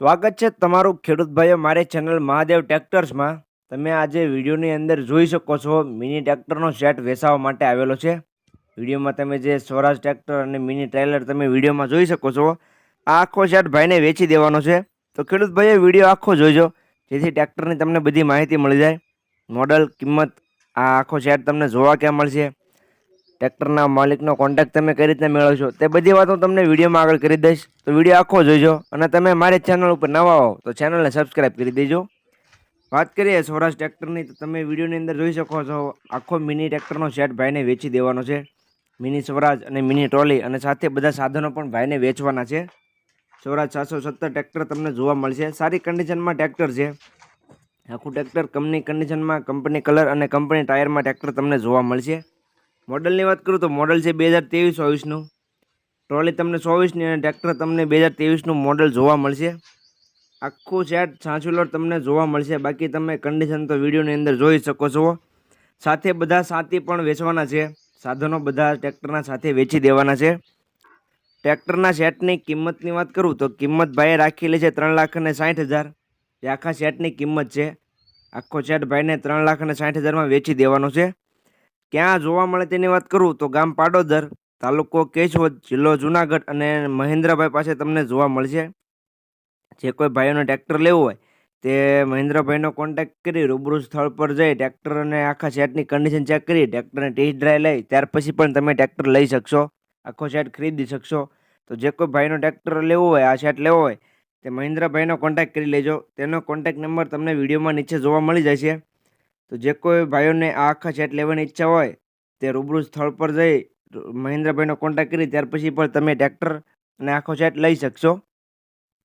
સ્વાગત છે તમારું ખેડૂત ભાઈઓ, મારી ચેનલ મહાદેવ ટ્રેક્ટર્સમાં. તમે આજે વિડીયોની અંદર જોઈ શકો છો, મિની ટ્રેક્ટરનો સેટ વેચાવા માટે આવેલો છે. વિડીયોમાં તમે જે સ્વરાજ ટ્રેક્ટર અને મિની ટ્રેલર તમે વિડીયોમાં જોઈ શકો છો, આ આખો સેટ ભાઈને વેચી દેવાનો છે. તો ખેડૂત ભાઈઓ, વીડિયો આખો જોઈજો જેથી ટ્રેક્ટરની તમને બધી માહિતી મળી જાય. મોડલ, કિંમત, આ આખો સેટ તમને જોવા ક્યાં મળશે? ટ્રેક્ટરના માલિકનો કોન્ટેક્ટ તમે કઈ રીતના મેળવશો તે બધી વાત હું તમને વિડીયોમાં આગળ કરી દઈશ. તો વીડિયો આખો જોઈજો અને તમે મારી ચેનલ ઉપર નવા હો, તો ચેનલને સબસ્ક્રાઈબ કરી દેજો. વાત કરીએ સ્વરાજ ટ્રેક્ટરની, તો તમે વિડીયોની અંદર જોઈ શકો છો, આખો મિની ટ્રેક્ટરનો સેટ ભાઈને વેચી દેવાનો છે. મિની સ્વરાજ અને મિની ટ્રોલી અને સાથે બધા સાધનો પણ ભાઈને વેચવાના છે. સ્વરાજ સાતસો સત્તર ટ્રેક્ટર તમને જોવા મળશે. સારી કન્ડિશનમાં ટ્રેક્ટર છે. આખું ટ્રેક્ટર કંપની કન્ડિશનમાં કંપની કલર અને કંપની ટાયરમાં ટ્રેક્ટર તમને જોવા મળશે. મોડલની વાત કરું તો મોડલ છે બે હજાર ત્રેવીસ ચોવીસનું ટ્રોલી તમને ચોવીસની અને ટ્રેક્ટર તમને બે હજાર ત્રેવીસનું મોડલ જોવા મળશે. આખું સેટ સાચુલર તમને જોવા મળશે. બાકી તમે કન્ડિશન તો વિડીયોની અંદર જોઈ શકો છો. સાથે બધા સાથી પણ વેચવાના છે. સાધનો બધા ટ્રેક્ટરના સાથે વેચી દેવાના છે. ટ્રેક્ટરના સેટની કિંમતની વાત કરું તો કિંમત ભાઈએ રાખેલી છે ત્રણ લાખ અને સાઠ હજાર. એ આખા સેટની કિંમત છે. આખો સેટ ભાઈને ત્રણ લાખ અને સાઠ હજારમાં વેચી દેવાનો છે. ક્યાં જોવા મળે તેની વાત કરું તો ગામ પાડોદર, તાલુકો કેશોદ, જિલ્લો જુનાગઢ અને મહેન્દ્રભાઈ પાસે તમને જોવા મળશે. જે કોઈ ભાઈઓને ટ્રેક્ટર લેવું હોય તે મહેન્દ્રભાઈનો કોન્ટેક્ટ કરી રૂબરૂ સ્થળ પર જઈ ટ્રેક્ટર અને આખા સેટની કન્ડિશન ચેક કરી ટ્રેક્ટરને ટેસ્ટ ડ્રાઈવ લઈ ત્યાર પછી પણ તમે ટ્રેક્ટર લઈ શકશો, આખો સેટ ખરીદી શકશો. તો જે કોઈ ભાઈનો ટ્રેક્ટર લેવો હોય, આ સેટ લેવો હોય તે મહેન્દ્રભાઈનો કોન્ટેક્ટ કરી લેજો. તેનો કોન્ટેક્ટ નંબર તમને વિડીયોમાં નીચે જોવા મળી જશે. તો જે કોઈ ભાઈઓને આ આખા સેટ લેવાની ઈચ્છા હોય, તે રૂબરૂ સ્થળ પર જઈ, મહેન્દ્રભાઈનો કોન્ટેક્ટ કરી, ત્યાર પછી પણ તમે ટ્રેક્ટર અને આખો સેટ લઈ શકશો.